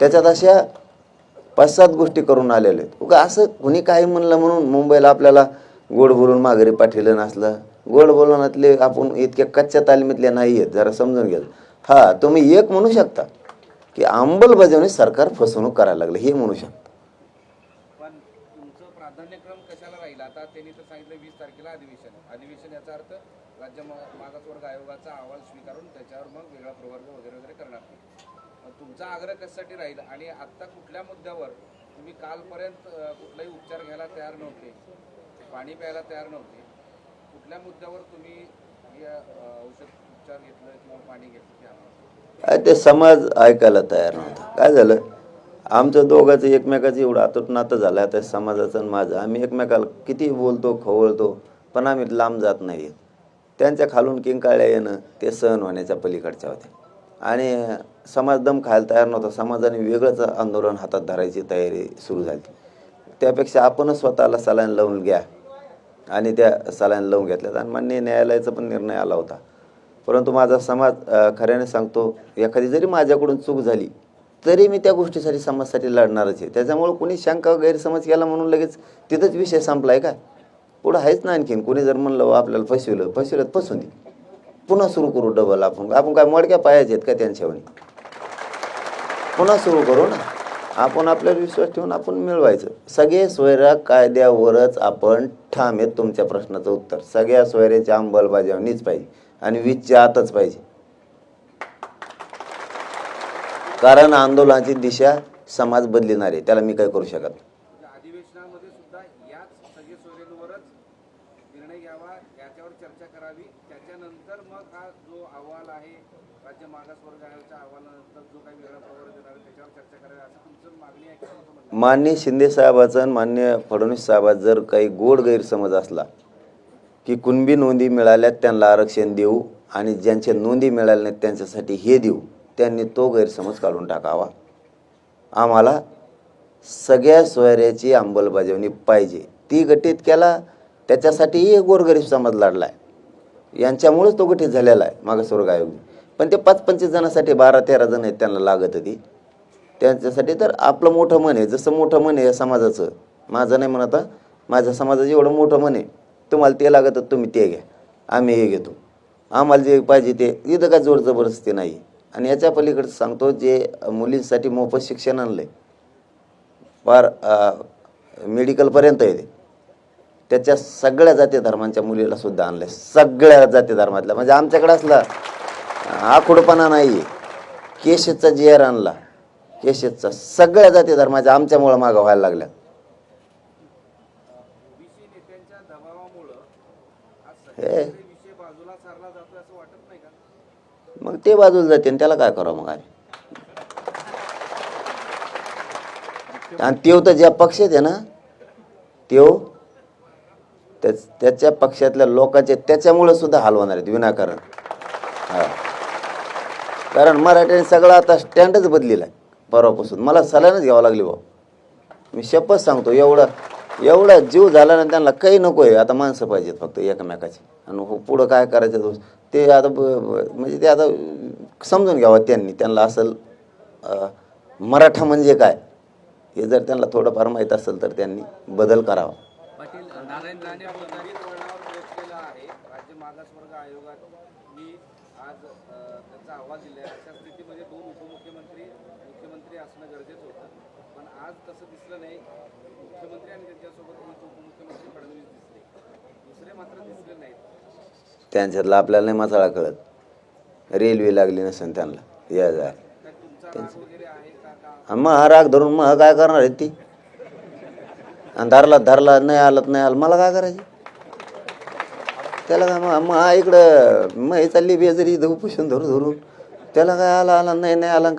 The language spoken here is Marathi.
त्याच्यात अशा पाच सात गोष्टी करून आलेले आहेत. उगा असं कुणी काही म्हणलं म्हणून मुंबईला आपल्याला गोड बोलून माघारी पाठवलं नसलं. गोड बोलवण्यातले आपण इतक्या कच्च्या तालमीतले नाही आहेत जरा समजून घ्या. हा तुम्ही एक म्हणू शकता की अंमलबजावणी सरकार फसवणूक करायला लागलं हे म्हणू शकता. अधिवेशन. याचा अर्थ राज्य मागासवर्ग आयोगाचा अहवाल स्वीकारून त्याच्यावर मग वेगळा प्रवर्ग वगैरे वगैरे करणार तुमचा आग्रह कशासाठी राहील? आणि आत्ता कुठल्या मुद्द्यावर तुम्ही कालपर्यंत कुठलाही उपचार घ्यायला तयार नव्हते पाणी प्यायला तयार नव्हते कुठल्या मुद्द्यावर तुम्ही औषध उपचार घेतलं किंवा पाणी घेतलं ते समाज ऐकायला तयार नव्हता. काय झालं? आमचं दोघांचं एकमेकाचं एवढं आतुट नातं झालं. आता समाजाचं आणि माझं. आम्ही एकमेकाला किती बोलतो खवळतो पण आम्ही लांब जात नाही त्यांच्या खालून किंकाळ्या येणं ते सहन होण्याच्या पलीकडच्या होत्या. आणि समाज दम खायला तयार नव्हता. समाजाने वेगळंच आंदोलन हातात धरायची तयारी सुरू झाली. त्यापेक्षा आपणच स्वतःला सलाईन लावून घ्या. आणि त्या सलाईन लावून घेतल्यात. आणि मान्य न्यायालयाचा पण निर्णय आला होता. परंतु माझा समाज खऱ्याने सांगतो एखादी जरी माझ्याकडून चूक झाली तरी मी त्या गोष्टीसाठी समाजासाठी लढणारच आहे. त्याच्यामुळं कोणी शंका गैरसमज केला म्हणून लगेच तिथंच विषय संपलाय काय पुढं आहेच ना आणखीन. कोणी जर म्हणलं आपल्याला फसविलं फसविलं फसून दे. पुन्हा सुरू करू डबल आपण. आपण काय मडक्या पायाचे आहेत का त्यांच्यावर पुन्हा सुरू करू ना. आपण आपल्यावर विश्वास ठेवून आपण मिळवायचं. सगळे सोयरा कायद्यावरच आपण ठाम आहेत तुमच्या प्रश्नाचं उत्तर. सगळ्या सोयऱ्याची अंमलबजावणीच पाहिजे आणि वीजच्या आतच पाहिजे. कारण आंदोलनाची दिशा समाज बदलिणार. आहे त्याला मी काय करू शकत नाही. निर्णय घ्यावा याच्यावर चर्चा करावी. त्याच्यानंतर मग हा जो अहवाल आहे राज्य मागासवर्ग आयोगाच्या अहवालानंतर जो काही वेगळा प्रवर्ग देणार त्याच्यावर चर्चा करावी. असं तुमचं मागणी आहे मान्य शिंदे साहेबाचा आणि मान्य फडणवीस साहेबाचा जर काही गोड गैरसमज असला की कुणबी नोंदी मिळाल्यात त्यांना आरक्षण देऊ आणि ज्यांच्या नोंदी मिळाल्या नाहीत त्यांच्यासाठी हे देऊ त्यांनी तो गैरसमज काढून टाकावा. आम्हाला सगळ्या सोयऱ्याची अंमलबजावणी पाहिजे. ती गटीत केला त्याच्यासाठीही गोरगरीब समाज लढला आहे यांच्यामुळेच तो गठीत झालेला आहे मागासवर्ग आयोग. पण ते पाच पंचवीस जणांसाठी बारा तेरा जण आहेत त्यांना लागत होती. त्यांच्यासाठी तर आपलं मोठं मन आहे. जसं मोठं मन आहे या समाजाचं माझं नाही म्हणत माझ्या समाजाचं एवढं मोठं मन आहे. तुम्हाला ते लागत तुम्ही ते घ्या. आम्ही हे घेतो. आम्हाला जे पाहिजे ते इथं काय जोर जबरदस्ती नाही. आणि याच्या पलीकडे सांगतो जे मुलींसाठी मोफत शिक्षण आणलं आहे फार मेडिकलपर्यंत आहे ते. त्याच्या सगळ्या जाती धर्मांच्या मुलीला सुद्धा आणलंय. सगळ्या जाती धर्मातल्या. म्हणजे आमच्याकडे असला आखुडपणा नाही आहे केशेचा जी आर आणला. केशेचा सगळ्या जाती धर्माच्या आमच्यामुळं मागं व्हायला लागल्या. हे. नाही मग ते बाजूला जाते आणि त्याला काय करावं मग आम्ही? आणि तेव तर ज्या पक्षात आहे ना तेव त्याच- त्याच्या पक्षातल्या लोकांचे त्याच्यामुळं सुद्धा हाल होणार आहेत विनाकारण. हा. कारण मराठ्याने सगळा आता स्टँडच बदलेला आहे परवापासून. मला सलानच घ्यावं लागली भाऊ. मी शपथ सांगतो एवढा एवढा जीव झाला ना त्यांना काही नको आहे. आता माणसं पाहिजेत फक्त एकमेकाची. आणि हो पुढं काय करायचं दोष ते आता ब- म्हणजे ते आता समजून घ्यावं त्यांनी. त्यांना असं मराठा म्हणजे काय? हे जर त्यांना थोडंफार माहीत असेल तर त्यांनी बदल करावा. नारायण राणे विपरीत वळणावर पोहोचलेला आहे. राज्य मागासवर्ग आयोगाने आज अ, त्यांचा दिला आहे अशा स्थितीमध्ये दोन उपमुख्यमंत्री मुख्यमंत्री असणं गरजेचं होतं. पण आज तसं दिसलं नाही. मुख्यमंत्री आणि त्यांच्यासोबत उपमुख्यमंत्री फडणवीस दिसले दुसरे मात्र दिसले नाहीत. त्यांच्यातलं आपल्याला नाही मसाळा कळत. रेल्वे लागली नसेल त्यांना. या जा. मग हा राग धरून मग काय करणार आहे ती? आणि धरला धरला नाही आलं नाही आलं मला काय करायचं? त्याला काय मग मग हा इकडं मग हे चालली बेजरी इथं उपोषण धरून धरून. त्याला काय आला आला नाही नाही आला.